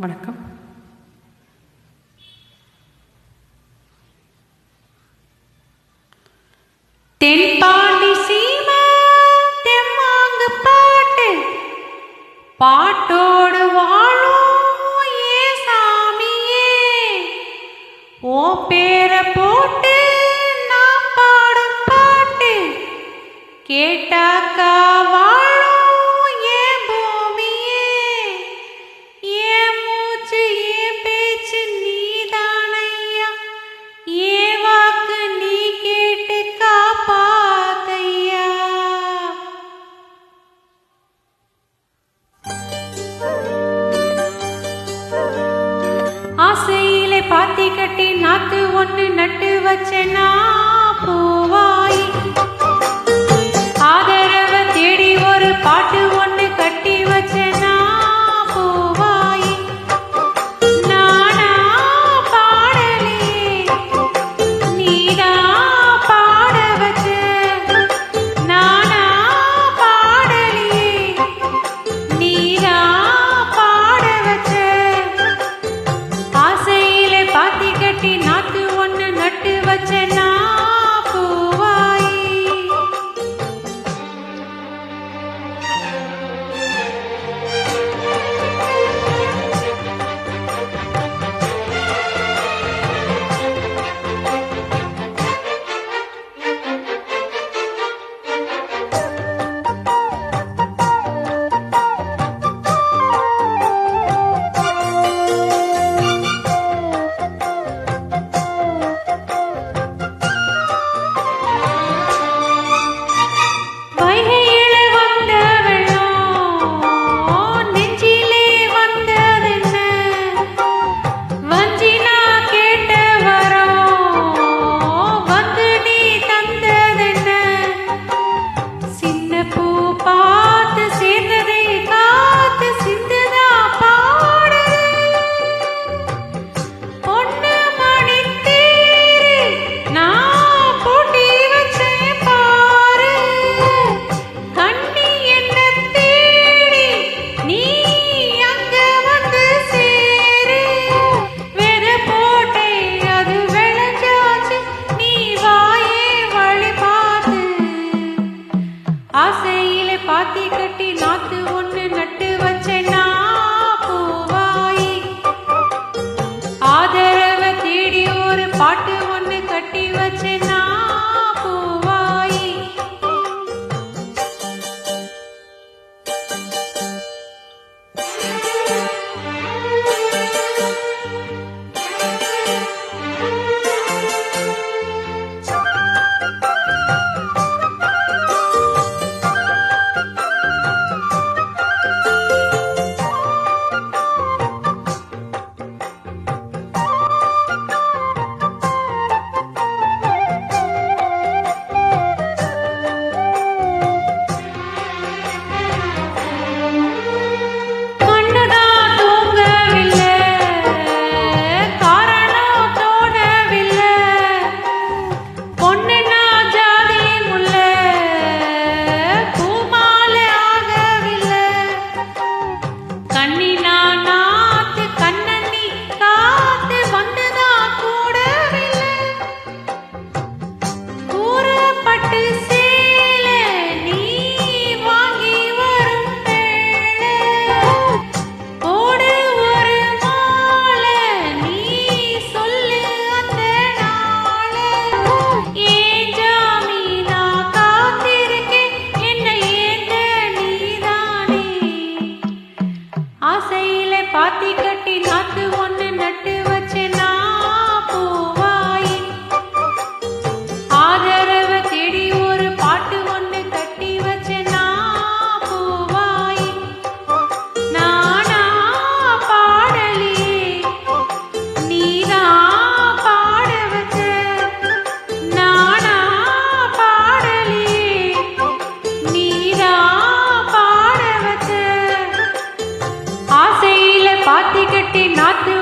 வணக்கம். தென்பாண்டி சீம தெம்மாங்க பாட்டு. பாட்டோடு வாழும் ஏ சாமியே. ஓ பேர போட்டு நான் பாடும் பாட்டு. கேட்டாக்கா பாத்தி கட்டி நாத்து ஒன்று நட்டு வச்சனா போவாய். ஆதரவை தேடி ஒரு பாட்டு ஒன்று கட்டி நாத்து ஒன்று நட்டு வச்சேன்னா பூவாயி. ஆதரவை தேடி ஒரு பாட்டு ஒன்று கட்டி வச்சேன் நாட்டு